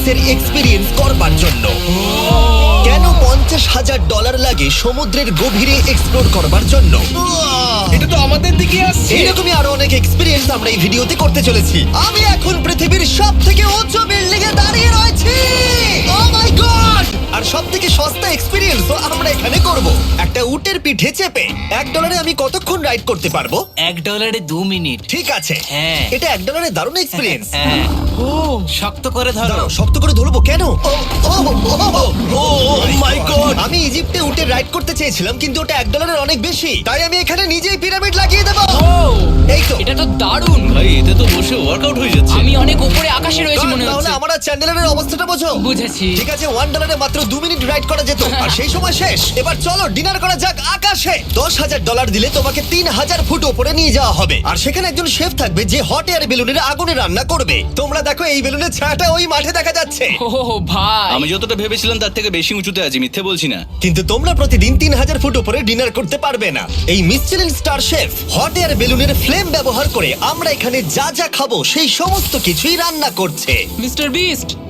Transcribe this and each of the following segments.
স্পেসের এক্সপিরিয়েন্স করবার জন্য। কেন পঞ্চাশ হাজার ডলার লাগে সমুদ্রের গভীরে এক্সপ্লোর করবার জন্য? এটা তো আমাদের দিকে আসছে। এরকমই আরও অনেক এক্সপিরিয়েন্স আমরা এই ভিডিওতে করতে চলেছি। আমি এখন পৃথিবীর সব থেকে উঁচু বিল্ডিং এ দাঁড়িয়ে রয়েছি। ও মাই গড আর সব থেকে সস্তা এক্সপিরিয়েন্স আমরা এখানে করব একটা উটের পিঠে চেপে এক ডলারে আমি কতক্ষণ রাইড করতে পারব এক ডলারে দু মিনিট ঠিক আছে হ্যাঁ। এটা এক ডলারে দারুণ এক্সপিরিয়েন্স হ্যাঁ শক্ত করে ধরো দাঁড়াও শক্ত করে ধরবো কেন ও ও মাই গড আমি ইজিপ্টে উটে রাইড করতে চেয়েছিলাম কিন্তু ওটা এক ডলারের অনেক বেশি তাই আমি এখানে নিজেই পিরামিড লাগিয়ে দেবো এই তো এটা তো দারুণ ভাই এতে তো বসে ওয়ার্কআউট হয়ে যাচ্ছে আমি অনেক উপরে আকাশে রয়েছি মনে তাহলে হচ্ছে আমার আর চ্যান্ডেলের অবস্থাটা বোঝো বুঝেছি ঠিক আছে ওয়ান ডলারে মাত্র দু মিনিট রাইড করা যেত। আর সেই সময় শেষ। এবার চলো ডিনার করা যাক আকাশে। দশ হাজার ডলার দিলে তোমাকে তিন হাজার ফুট ওপরে নিয়ে যাওয়া হবে। আর সেখানে একজন শেফ থাকবে যে হট এয়ার বেলুনের আগুনে রান্না করবে। তোমরা দেখো এই বেলুনের ছায়াটা ওই মাঠে দেখা যাচ্ছে। ও ভাই। আমি যতটা ভেবেছিলাম তার থেকে বেশি উঁচুতে আছি মিথ্যে বলছি না। কিন্তু তোমরা প্রতিদিন তিন হাজার ফুট উপরে ডিনার করতে পারবে না। এই Michelin star chef hot air বেলুনের ফ্লেম ব্যবহার করে আমরা এখানে যা যা খাব সেই সমস্ত কিছুই রান্না করছে। মিস্টার বিস্ট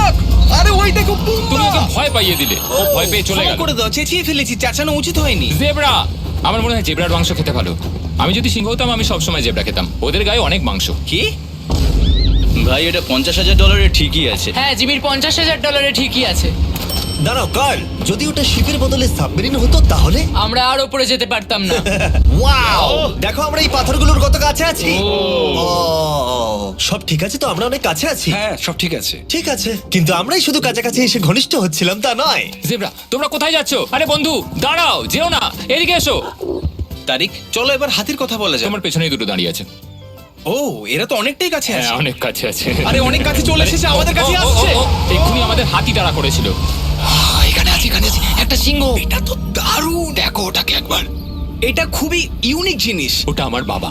অর্থক আরে ওই দেখো তুমি ওকে ভয় পাইয়ে দিলে। ও ভয় পেয়ে চলে গেল। করে দাও চেঁচিয়ে ফেলেছি চাচানো উচিত হয়নি। জেব্রা! আমার মনে হয় জেব্রার মাংস খেতে ভালো। আমি যদি সিংহ হতাম আমি সবসময় জেব্রা খেতাম। ওদের গায়ে অনেক মাংস। কি? ভাই এটা পঞ্চাশ হাজার ডলারে ঠিকই আছে। হ্যাঁ জিমির পঞ্চাশ হাজার ডলারে ঠিকই আছে। দাঁড়াও কার্ল যদি ওটা শিপের বদলে সাবমেরিন হতো তাহলে? আমরা আর উপরে যেতে পারতাম না। ওয়াও! দেখো আমরা এই পাথরগুলোর কত কাছে আছি। সব ঠিক আছে তো? আমরা অনেক কাছে আছি। হ্যাঁ সব ঠিক আছে। ঠিক আছে। কিন্তু আমরাই শুধু কাছাকাছি এসে ঘনিষ্ঠ হচ্ছিলাম তা নয়। জেব্রা তোমরা কোথায় যাচ্ছো? আরে বন্ধু দাঁড়াও যেও না। এদিকে এসো। তারিক চলো এবার হাতির কথা বলা যাক। তোমার পেছনেই দুটো দাঁড়িয়ে আছে। ও এরা তো অনেকটাই কাছে হ্যাঁ আছে অনেক কাছে আছে। আরে অনেক কাছে চলে এসেছে আমাদের কাছে আসছে। এক্ষুনি আমাদের হাতি তাড়া করেছিল। আছে এখানে আছে একটা সিংহ। এটা তো দারুণ। দেখো ওটাকে একবার। এটা খুবই ইউনিক জিনিস। ওটা আমার বাবা।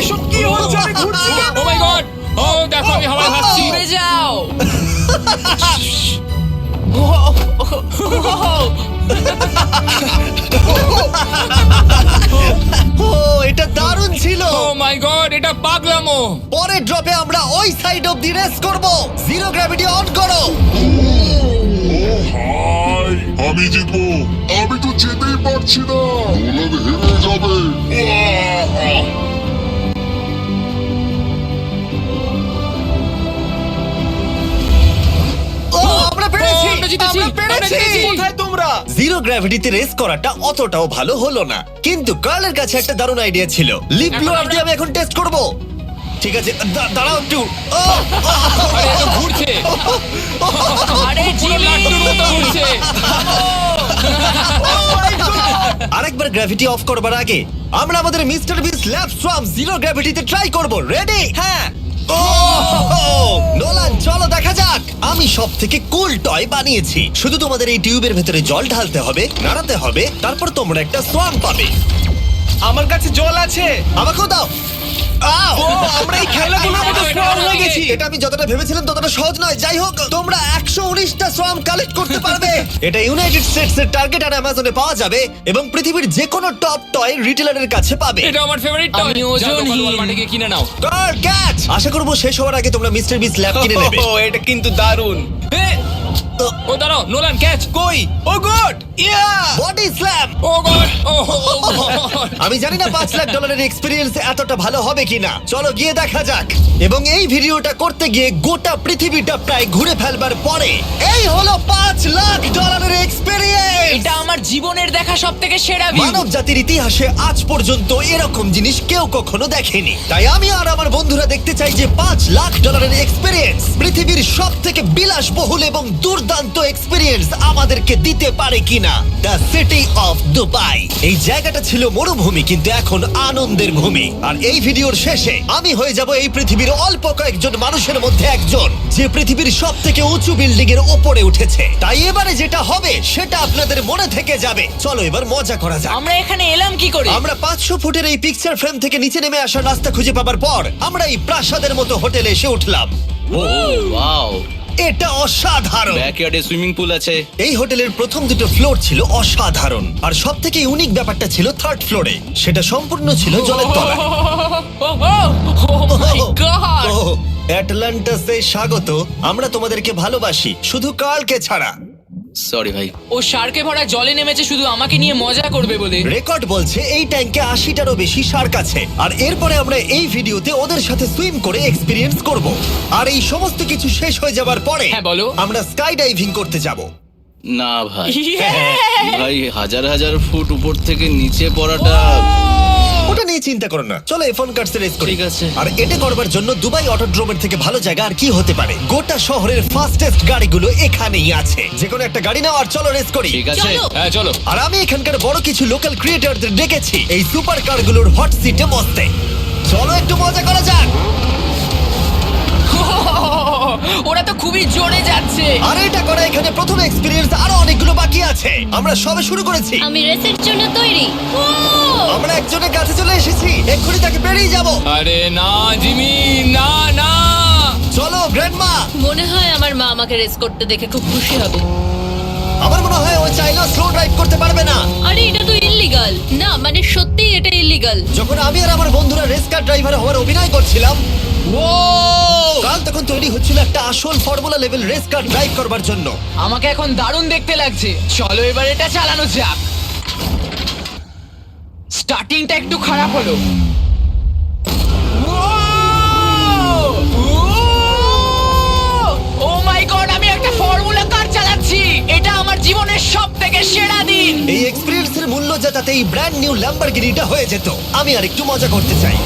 এসব কি হচ্ছে? আমি ঘুরছি কেন? ও মাই গড ও দেখো আমি হাওয়ায় ভাসছি। উড়ে যাও। ও এটা দারুণ ছিল। ও মাই গড এটা পাগলামো। পরের ড্রপে আমরা ওই সাইড অফ দি রেস করব। জিরো গ্র্যাভিটি অন করো। হাই আমি জিতবো। আমি তো যেতেই পারছি না। হেরে যাবে। জিতেছি, আমরা পেরেছি। কোথায় তোমরা? জিরো গ্র্যাভিটিতে রেস করাটা অতটাও ভালো হলো না। কিন্তু কার্লের কাছে একটা দারুণ আইডিয়া ছিল। লিপ ব্লোয়ার দিয়ে আমি এখন টেস্ট করব। ঠিক আছে দা- দাঁড়াও একটু। ও, আরে এত ঘুরছে। আরে জিমি! লাট্টুর মতো ঘুরছে। আরেকবার গ্র্যাভিটি অফ করবার আগে আমরা আমাদের mister Beast lab swarm zero গ্র্যাভিটিতে try করব। রেডি হ্যাঁ। নোলান চলো দেখা যাক। আমি সব থেকে কুল টয় বানিয়েছি। শুধু তোমাদের এই টিউবের ভেতরে জল ঢালতে হবে নাড়াতে হবে তারপর তোমরা একটা সোয়াম পাবে। আমার কাছে জল আছে। আমাকেও দাও। আও! আমরা এই খেলাগুলোর মধ্যে এটা হয়ে গেছি। এটা আমি যতটা ভেবেছিলাম ততটা সহজ নয়। যাই হোক তোমরা একশো উনিশটা সোয়াম কালেক্ট করতে পারবে। এটা ইউনাইটেড স্টেটস এর টার্গেট আর অ্যামাজনে পাওয়া যাবে এবং পৃথিবীর যে কোনো টপ টয় রিটেলারের কাছে পাবে। এটা আমার ফেভারিট টয় আমি ওজনহীন। লোকাল কিনে নাও। কার ক্যাচ আশা করব শেষ হওয়ার আগে তোমরা মিস্টার বিস ল্যাব কিনে নেবে। ও এটা কিন্তু দারুণ। ও দাঁড়াও নোলান ক্যাচ কই? ও god ya body slam oh god oh আমি জানি না পাঁচ লাখ ডলারের এক্সপিরিয়েন্স এতটা ভালো হবে কিনা। চলো গিয়ে দেখা যাক। এবং এই ভিডিওটা করতে গিয়ে গোটা পৃথিবীটা প্রায় ঘুরে ফেলবার পরে এই হলো পাঁচ লাখ ডলারের এক্সপিরিয়েন্স এটা আমার জীবনের দেখা সব থেকে সেরা ভিউ মানব জাতির ইতিহাসে আজ পর্যন্ত এরকম জিনিস কেউ কখনো দেখেনি। তাই আমি আর আমার বন্ধুরা দেখতে চাই যে পাঁচ লাখ ডলারের এক্সপিরিয়েন্স পৃথিবীর সব থেকে বিলাসবহুল এবং দুর্দান্ত এক্সপিরিয়েন্স আমাদেরকে দিতে পারে কিনা। দ্য সিটি অফ দুবাই এই জায়গাটা ছিল মরুভূমি কিন্তু এখন আনন্দের ভূমি। আর এই ভিডিওর শেষে আমি হয়ে যাব এই পৃথিবীর অল্প কয়েকজন মানুষের মধ্যে একজন যে পৃথিবীর সব থেকে উঁচু বিল্ডিং এর ওপরে উঠেছে। তাই এবারে যেটা হবে সেটা আপনাদের মনে থেকে যাবে। চলো এবার মজা করা যাক। আমরা এখানে এলাম কি করে? আমরা পাঁচশো ফুটের এই পিকচার ফ্রেম থেকে নিচে নেমে আসার রাস্তা খুঁজে পাবার পর আমরা এই প্রাসাদের মতো হোটেলে এসে উঠলাম। Oh wow. এটা অসাধারণ। ব্যাকইয়ার্ডে সুইমিং পুল আছে। এই হোটেলের প্রথম দুটো ফ্লোর ছিল অসাধারণ। আর সব থেকে ইউনিক ব্যাপারটা ছিল থার্ড ফ্লোরে সেটা সম্পূর্ণ ছিল জলের তলায়। ও মাই গড ও অ্যাটলান্টাসে স্বাগত। আমরা তোমাদেরকে ভালোবাসি। শুধু কালকে ছাড়া। সরি ভাই। ও শার্কে ভরা জলে নেমেছে শুধু আমাকে নিয়ে মজা করবে বলে। রেকর্ড বলছে এই ট্যাঙ্কে আশিটারও বেশি শার্ক আছে। আর এরপরে আমরা এই ভিডিওতে ওদের সাথে সুইম করে এক্সপিরিয়েন্স করব। আর এই সমস্ত কিছু শেষ হয়ে যাবার পরে হ্যাঁ, বলো। আমরা স্কাই ডাইভিং করতে যাব। না ভাই। হ্যাঁ। ভাই হাজার হাজার ফুট উপর থেকে নিচে পড়াটা নিয়ে চিন্তা করো না। চলো ফোন কার্ডস রেস করি। ঠিক আছে। আর এটা করবার জন্য দুবাই অটোড্রোমের থেকে ভালো জায়গা আর কি হতে পারে? গোটা শহরের ফাস্টেস্ট গাড়িগুলো এখানেই আছে। যে কোনো একটা গাড়ি নাও আর চলো রেস করি। ঠিক আছে। হ্যাঁ চলো। আর আমি এখানকার বড় কিছু লোকাল ক্রিয়েটরদের ডেকেছি। এই সুপার কারগুলোর হট সিটে বসতে চলো একটু মজা ওরা তো খুবই জোরে যাচ্ছে। আর এটা করা এখানে প্রথম এক্সপিরিয়েন্স আরও অনেকগুলো বাকি আছে। আমরা সবে শুরু করেছি। আমি রেসের জন্য তৈরি। আমরা একজনের কাছে চলে এসেছি। এক্ষুনি তাকে পেরিয়ে যাব। আরে না জিমি না না। চলো গ্র্যান্ডমা মনে হয় আমার মা আমাকে রেস করতে দেখে খুব খুশি হবে। আমার মনে হয় ও চাইলেও স্লো ড্রাইভ করতে পারবে না। আরে এটা তো ইল্লিগাল না মানে সত্যি এটা ইলিগাল যখন আমি আর আমার বন্ধুরা রেস কার ড্রাইভার হওয়ার অভিনয় করছিলাম কাল তখন তৈরি হচ্ছিল একটা আসল formula level race car drive করবার জন্য। আমাকে এখন দারুণ দেখতে লাগছে। চলো এবার এটা চালানো যাক। স্টার্টিংটা একটু খারাপ হলো। জীবনের সব থেকে সেরা দিন। এই এক্সপিরিয়েন্স এর মূল্য যা তাতে এই ব্র্যান্ড নিউ ল্যাম্বরগিনিটা হয়ে যেত। আমি আর একটু মজা করতে চাই।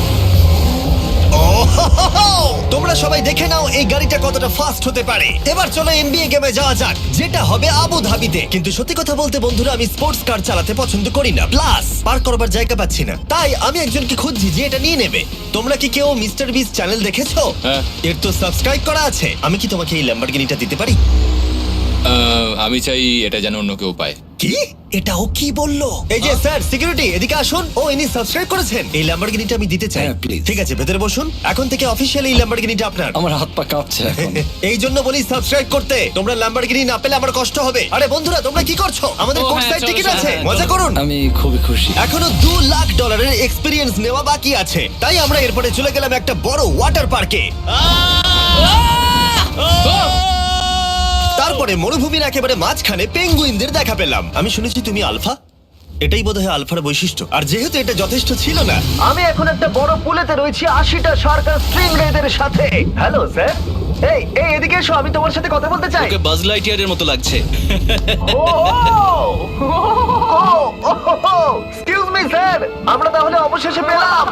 ও হো হো হো! তোমরা সবাই দেখে নাও এই গাড়িটা কতটা ফাস্ট হতে পারে। এবার চলো এনবিএ গেমে যাওয়া যাক যেটা হবে আবু ধাবিতে কিন্তু সত্যি কথা বলতে বন্ধুরা আমি স্পোর্টস কার চালাতে পছন্দ করি না। প্লাস পার করবার জায়গা পাচ্ছি না। তাই আমি একজনকে খুঁজছি যে এটা নিয়ে নেবে। তোমরা কি কেউ মিস্টার বিস চ্যানেল দেখেছ? হ্যাঁ। এর তো সাবস্ক্রাইব করা আছে। আমি কি তোমাকে এই ল্যাম্বরগিনিটা দিতে পারি? আমি চাই এটা যেন অন্য কেউ পায়। কি? এটা ও কি বলল? এই যে স্যার সিকিউরিটি এদিকে আসুন। ও ইনি সাবস্ক্রাইব করেছেন। এই ল্যাম্বরগিনিটা আমি দিতে চাই। হ্যাঁ, please. ঠিক আছে ভেতরে বসুন। এখন থেকে অফিসিয়ালি এই ল্যাম্বরগিনিটা আপনার। আমার হাত পা কাঁপছে এখন। এই জন্য বলি সাবস্ক্রাইব করতে। তোমরা ল্যাম্বরগিনি না পেলে আমার কষ্ট হবে। আরে বন্ধুরা তোমরা কি করছ? আমাদের ও, কোর্স হ্যাঁ, সাইড চলো, টিকিট চলো, আছে। হ্যাঁ, মজা করুন। আমি খুবই খুশি। এখনও দু লাখ ডলারের এক্সপিরিয়েন্স নেওয়া বাকি আছে। তাই আমরা এরপরে চলে গেলাম একটা বড় ওয়াটার পার্কে তারপরে মরুভূমির একেবারে মাঝখানে পেঙ্গুইনদের দেখা পেলাম। আমি শুনেছি তুমি আলফা। এটাই বোধহয় আলফার বৈশিষ্ট্য। আর যেহেতু এটা যথেষ্ট ছিল না আমি এখন একটা বড় পুলেতে রয়েছি আশিটা সরকার স্ট্রিং রেদের সাথে। Hello sir. এই এই এদিকে এসো আমি তোমার সাথে কথা বলতে চাই। ওকে বাজ লাইটিয়ারের মতো লাগছে। Excuse me sir. আমরা তাহলে অবশেষে পেলাম।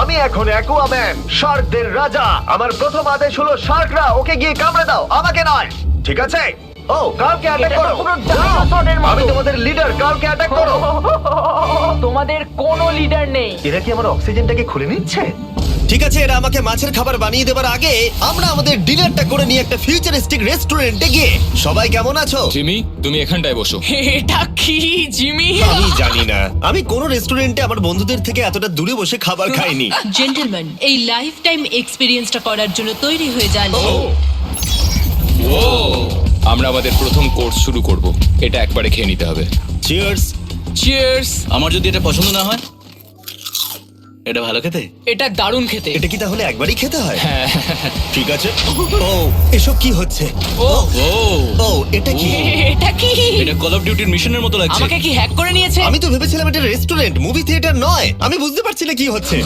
আমি এখন অ্যাকুয়াম্যান শার্কদের রাজা। আমার প্রথম আদেশ হলো শার্করা ওকে গিয়ে কামড়ে দাও। আমাকে নয়। ঠিক আছে? ও কালকে অ্যাটাক করো। আমি তোমাদের লিডার কালকে অ্যাটাক করো। তোমাদের কোনো লিডার নেই। এরা কি আমার অক্সিজেনটাকে খুলে নিচ্ছে? ঠিক আছে এরা আমাকে মাছের খাবার বানিয়ে দেবার আগে আমরা আমাদের ডিনারটা করে নিয়ে একটা ফিউচারিস্টিক রেস্টুরেন্টে গিয়ে। সবাই কেমন আছো? জিমি তুমি এখানটায় বসো। এটা কি জিমি? আমি জানি না। আমি কোন রেস্টুরেন্টে আমার বন্ধুদের থেকে এতটা দূরে বসে খাবার খাইনি। জেন্টলম্যান এই লাইফ টাইম এক্সপিরিয়েন্সটা করার জন্য তৈরি হয়ে যান। আমরা আমাদের প্রথম কোর্স শুরু করব। এটা একবারে খেয়ে নিতে হবে। চিয়ার্স চিয়ার্স আমার যদি এটা পছন্দ না হয় এটা ভালো খেতে? এটা দারুণ খেতে। এটা কি তাহলে একবারই খেতে হয়? হ্যাঁ। ঠিক আছে। ও এসব কি হচ্ছে? ও ও ও এটা কি? এটা কি? এটা কল অফ ডিউটির মিশনের মতো লাগছে। আমাকে কি হ্যাক করে নিয়েছে? আমি তো ভেবেছিলাম এটা রেস্টুরেন্ট মুভি থিয়েটার নয়। আমি বুঝতে পারছি না কি হচ্ছে।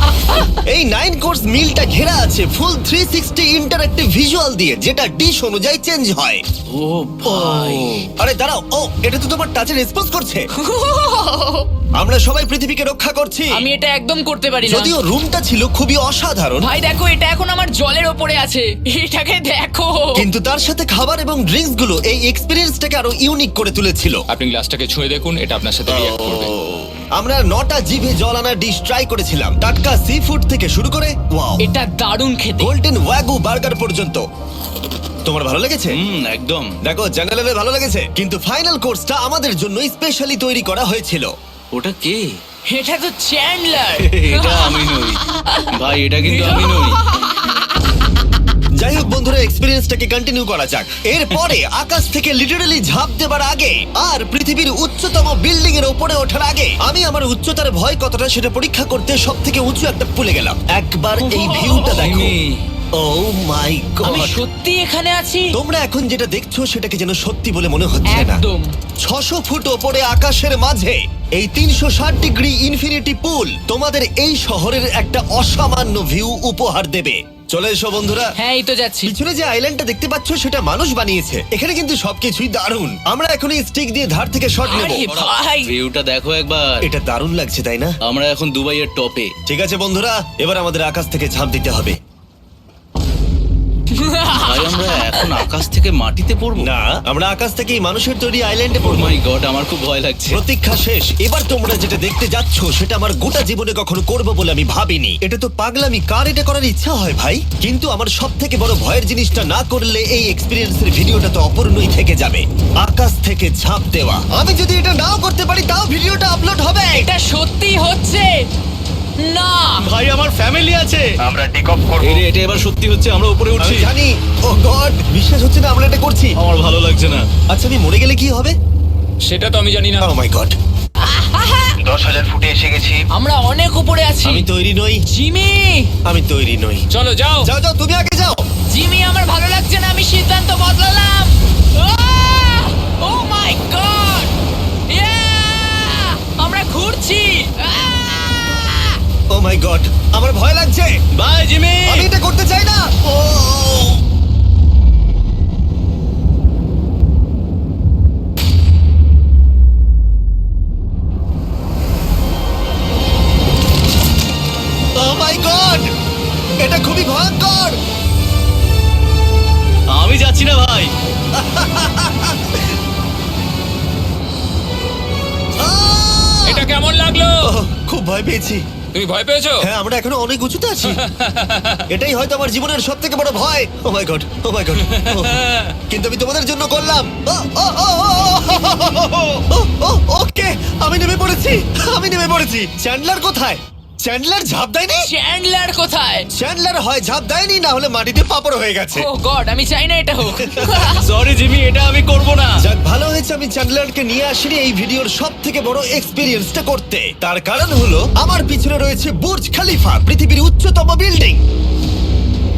এই নাইন কোর্স মিলটা ঘেরা আছে full three sixty interactive visual দিয়ে যেটা ডিশ অনুযায়ী চেঞ্জ হয়। ও ভাই। আরে দাঁড়াও ও এটা তো তোমার টাচে রেসপন্স করছে। আমরা সবাই পৃথিবীকে রক্ষা করছি। আমি এটা একদম করতে পারি না। যদিও রুমটা ছিল খুবই অসাধারণ। ভাই দেখো এটা এখন আমার জলের ওপরে আছে। এটাকে দেখো। কিন্তু তার সাথে খাবার এবং ড্রিঙ্কস গুলো এই এক্সপিরিয়েন্সটাকে আরও ইউনিক করে তুলেছিল। আপনি গ্লাসটাকে ছুঁয়ে দেখুন এটা আপনার সাথে রিঅ্যাক্ট করবে। আমরা নটা জিভে জল আনা ডিশ ট্রাই করেছিলাম। টাটকা সি ফুড থেকে শুরু করে ওয়াও এটা দারুণ খেতে। গোল্ডেন ওয়াগু বার্গার পর্যন্ত। তোমার ভালো লেগেছে? হুম একদম। দেখো জেনারেলের ভালো লেগেছে। কিন্তু ফাইনাল কোর্সটা আমাদের জন্য স্পেশালি তৈরি করা হয়েছিল। ওটা কে? এটা তো চ্যান্ডলার এটা আমি নই। ভাই এটা কিন্তু আমি নই। যাই হোক বন্ধুরা এক্সপিরিয়েন্সটাকে কন্টিনিউ করা যাক। এরপরে আকাশ থেকে লিটারালি ঝাঁপ দেবার আগে আর পৃথিবীর উচ্চতম বিল্ডিং এর উপরে ওঠার আগে আমি আমার উচ্চতার ভয় কতটা সেটা পরীক্ষা করতে সব থেকে উঁচু একটা পুলে গেলাম। একবার এই ভিউটা দেখো। ও মাই আমি গড সত্যি এখানে আছি? তোমরা এখন যেটা দেখছ সেটাকে যেন সত্যি বলে মনে হচ্ছে না। একদম। ছশো ফুট ওপরে আকাশের মাঝে এই তিনশো ষাট ডিগ্রি ইনফিনিটি পুল তোমাদের এই শহরের একটা অসামান্য ভিউ উপহার দেবে। চলে এসো বন্ধুরা। হ্যাঁ এই তো যাচ্ছি। পিছনে যে আইল্যান্ডটা দেখতে পাচ্ছ সেটা মানুষ বানিয়েছে। এখানে কিন্তু সবকিছুই দারুণ। আমরা এখন এই স্টিক দিয়ে ধার থেকে শট নেব। আরে ভাই ভিউটা দেখো একবার। এটা দারুণ লাগছে তাই না? আমরা এখন দুবাইয়ের টপে ঠিক আছে বন্ধুরা এবার আমাদের আকাশ থেকে ঝাঁপ দিতে হবে। ভাই আমরা এখন আকাশ থেকে মাটিতে পড়ব? না আমরা আকাশ থেকে মানুষের তৈরি আইল্যান্ডে ও পড়ব মাই গড আমার খুব ভয় লাগছে। প্রতীক্ষা শেষ। এবার তোমরা যেটা দেখতে যাচ্ছ সেটা আমার গোটা জীবনে কখনো করব বলে আমি ভাবিনি। এটা তো পাগলামি। কার এটা করার ইচ্ছা হয় ভাই? কিন্তু আমার সব থেকে বড় ভয়ের জিনিসটা না করলে এই এক্সপিরিয়েন্সের ভিডিওটা তো অপূর্ণই থেকে যাবে। আকাশ থেকে ঝাঁপ দেওয়া। আমি যদি এটা নাও করতে পারি তাও ভিডিওটা আপলোড হবে। এটা সত্যি হচ্ছে। না। ভাই আমার ফ্যামিলি আছে। আমরা টেক অফ করব। এটা এবার সত্যি হচ্ছে আমরা উপরে আমি উঠছি। জানি। ও গড বিশ্বাস হচ্ছে না আমরা এটা করছি। আমার ভালো লাগছে না। আচ্ছা আমি মরে গেলে কি হবে? সেটা তো আমি জানি না। ও মাই গড আমরা অনেক উপরে আছি। আমি তৈরি নই। জিমি! আমি তৈরি নই। চলো যাও। যাও যাও তুমি আগে যাও। জিমি আমার ভালো লাগছে না আমি সিদ্ধান্ত বদলালাম। ও মাই গড আমরা ঘুরছি আহ! ও মাই গড আমার ভয় লাগছে। বাই জিমি আমি এটা করতে চাই না। ও মাই গড এটা খুবই ভয়ঙ্কর। আমি যাচ্ছি না ভাই। এটা কেমন লাগল? খুব ভয় পেয়েছি। তুমি ভয় পেয়েছ হ্যাঁ আমরা এখনও অনেক উঁচুতে আছি এটাই হয়তো আমার জীবনের সব থেকে বড় ভয় ও my god O my god কিন্তু আমি তোমাদের জন্য করলাম ওকে আমি নেমে পড়েছি আমি নেমে পড়েছি চ্যান্ডলার কোথায় চ্যান্ডলার ঝাঁপ দেয়নি? চ্যান্ডলার কোথায়? চ্যান্ডলার হয় ঝাঁপ দেয়নি না হলে মাটিতে পাপড় হয়ে গেছে। ও গড আমি চাই না এটা হোক। সরি জিমি এটা আমি করব না। যাক ভালো হয়েছে আমি চ্যান্ডলারকে নিয়ে আসিনি এই ভিডিওর সব থেকে বড় এক্সপিরিয়েন্সটা করতে। তার কারণ হলো আমার পিছনে রয়েছে বুর্জ খালিফা পৃথিবীর উচ্চতম বিল্ডিং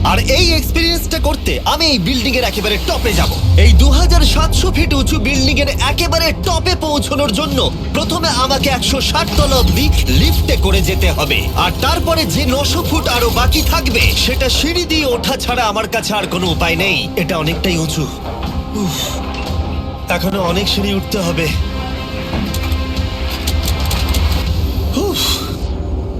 আর এই এক্সপিরিয়েন্সটা করতে আমি এই বিল্ডিং এর একেবারে টপে যাব। এই দু হাজার সাতশো ফিট উঁচু বিল্ডিং এর একেবারে টপে পৌঁছানোর জন্য প্রথমে আমাকে একশো ষাট তলা অব্দি লিফটে করে যেতে হবে। আর তারপরে যে নশো ফুট আরও বাকি থাকবে সেটা সিঁড়ি দিয়ে ওঠা ছাড়া আমার কাছে আর কোনো উপায় নেই। এটা অনেকটাই উঁচু। উফ, এখনও অনেক সিঁড়ি উঠতে হবে। উফ,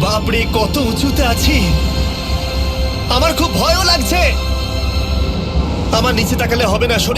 বাপরে কত উঁচুতে আছি। আমার খুব ভয়ও লাগছে। আমার নিচে তাকালে হবে না শরীর